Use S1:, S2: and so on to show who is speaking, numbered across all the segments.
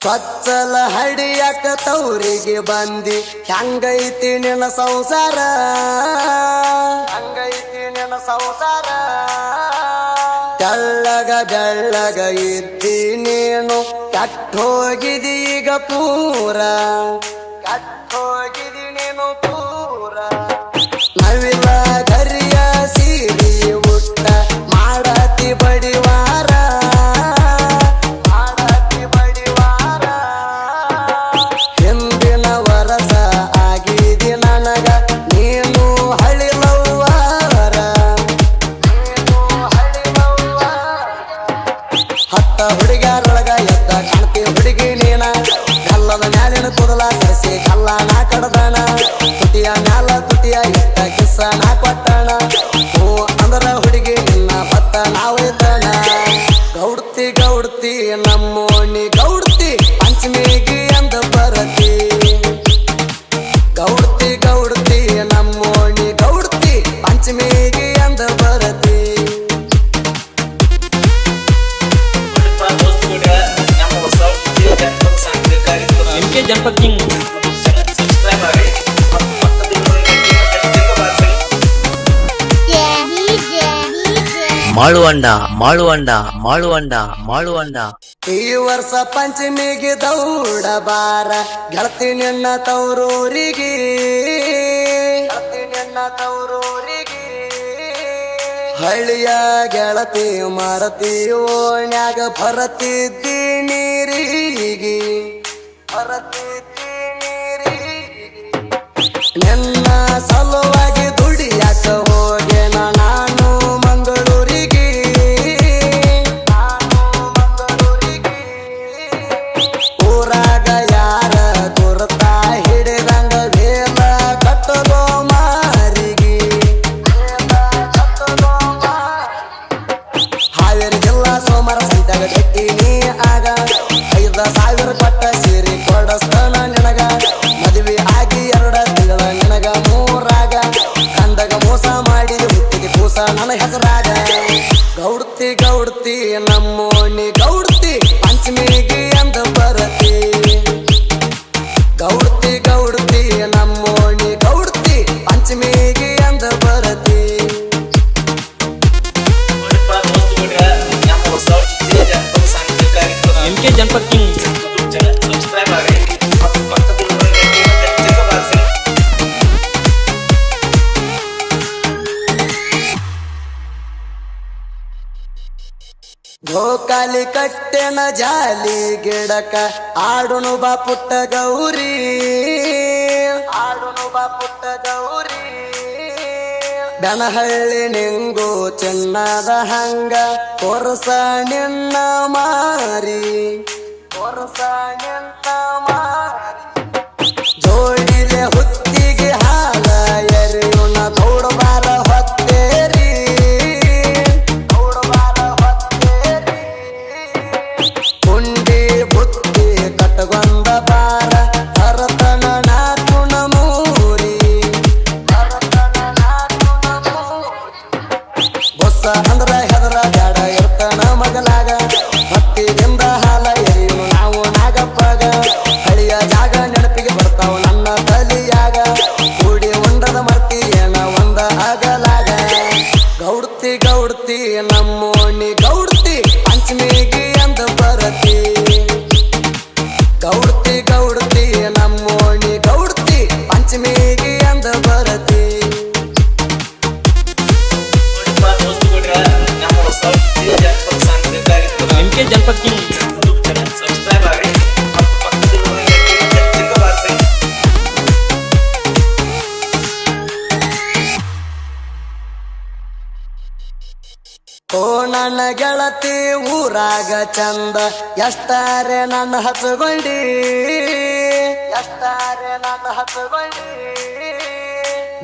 S1: ಕಚ್ಚಲ ಹಡಿಯಕ ತೌರಿಗೆ ಬಂದಿ. ಹೆಂಗೈತಿ ನಿನ್ನ ಸಂಸಾರ? ಹಂಗೈತಿ ನಿನ್ನ ಸಂಸಾರ? ತೆಳ್ಳಗ ಬೆಳ್ಳಗ ಇದ್ದಿ ನೀನು. ಕಟ್ ಈಗ ಪೂರ. ಕಟ್ಟೋಗಿದಿ ನೀನು ಪೂರ. ನವಿಲ ಧರಿಯ ಸೀರಿ ಮುಟ್ಟ ಮಾಡತಿ ಬಡಿ ಕಲ್ಲದ ಮ್ಯಾಲಿನ ಕುದಲ ತರಿಸಿ ಕಲ್ಲ
S2: ಮಾಳುವಂಡ ಮಾಳುವಂಡ ಮಾಳುವಂಡ ಮಾಳುವಂಡ
S1: ಈ ವರ್ಷ ಪಂಚಮಿಗೆ ದೌಡ ಬಾರ ಗೆಳತಿ ನಿನ್ನ ತೌರೂರಿಗೆ. ನಿನ್ನ ತೌರೂರಿಗೆ. ಹಳ್ಳಿಯ ಗೆಳತಿ ಮಾರತಿ, ಓಣ್ಯಾಗ ಭರತಿ ನೀರಿಗೆ.
S3: ಭರತಿ Yeah.
S1: ಗೋಕಾಲಿ ಕಟ್ಟೆನ ಜಾಲಿ ಗಿಡಕ ಆಡುನು ಬಾ ಪುಟ್ಟ ಗೌರಿ. ಆಡುನು ಬಾ ಪುಟ್ಟ ಗೌರಿ. ದನಹಳ್ಳಿ ನಿಂಗು ಚೆನ್ನದ ಹಂಗ ಕೊರಸ ನಿನ್ನ ಮಾರಿ. ಕೊರಸ ನಿನ್ನ ಮಾರಿ. ಜೋಡಿಲೆ ಹುತ್ತ ನನ್ನ ಗೆಳತಿ ಊರಾಗ ಚಂದ ಎಷ್ಟಾರೆ ನನ್ನ ಹಸುಗೊಂಡಿ? ಎಷ್ಟಾರೆ ನನ್ನ ಹಸುಗೊಂಡಿ?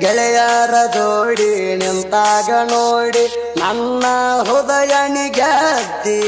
S1: ಗೆಳೆಯರ ಜೋಡಿ ನಿಂತಾಗ ನೋಡಿ ನನ್ನ ಹೃದಯನಿಗೆದ್ದಿ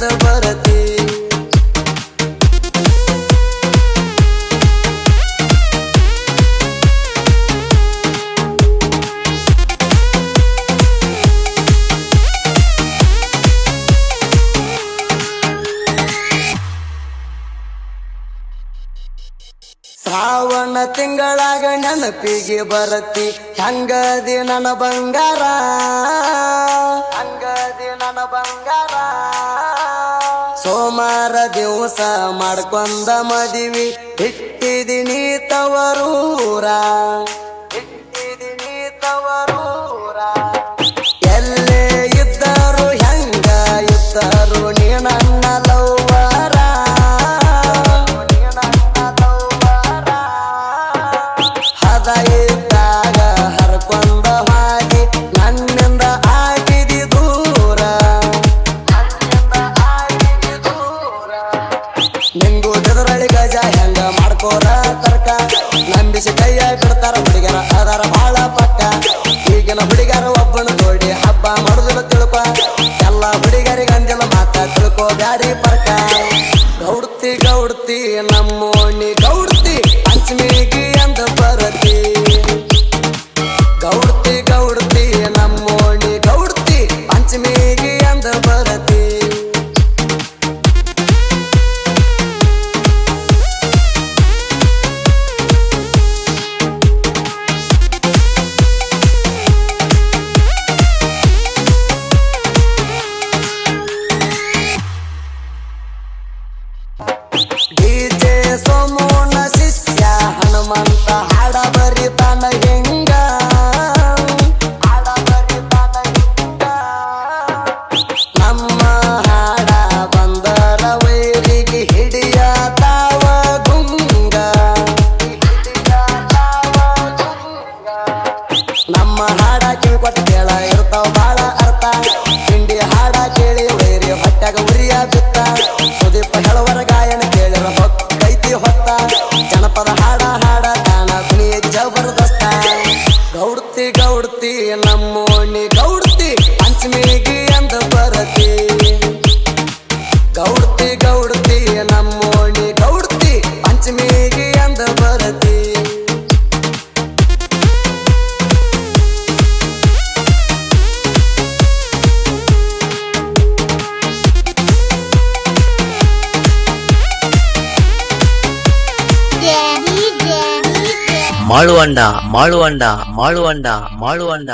S1: ಚಂದ ಶ್ರಾವಣ ತಿಂಗಳಾಗ ನೆನಪಿಗೆ ಬರತಿ ಹಂಗದಿ ನನ್ನ ಬಂಗಾರ ಹಂಗದಿ ನನ್ನ ಬಂಗಾರ. ಸೋಮಾರ ದಿವಸ ಮಾಡ್ಕೊಂಡ ಮದಿವಿ ಬಿಟ್ಟಿದಿನಿ ತವರೂರ. ಹೆಂಗ ಮಾಡ್ಕೋರ ತರ್ಕ ನಂಬಿಸಿ ಕೈಯ ಬಿಡ್ತಾರ ಹುಡುಗರ ಅದರ ಹೆಂಗ ಹಾಡ ಹಾಡ ಬಂದರ ವೈರಿಗೆ ನಮ್ಮ ಹಾಡ ಬಾಳ ಅರ್ಥ ಹಿಂಡಿ ಹಾಡ ಕೇಳಿ ವೈರಿ ಹೊಟ್ಟಾಗ ಉರಿಯ ಬಿತ್ತ ಸುದೀಪ ಗೌಡ್ತಿ ಗೌಡ್ತಿ ನಮ್ಮೋಣಿ ಗೌಡ್ತಿ ಪಂಚಮಿಗೆ ಅಂದ ಬರತಿ
S4: Daddy, daddy, daddy.
S2: ಮಾಳುವಂಡ ಮಾಳುವಂಡ ಮಾಳುವಂಡ ಮಾಳುವಂಡ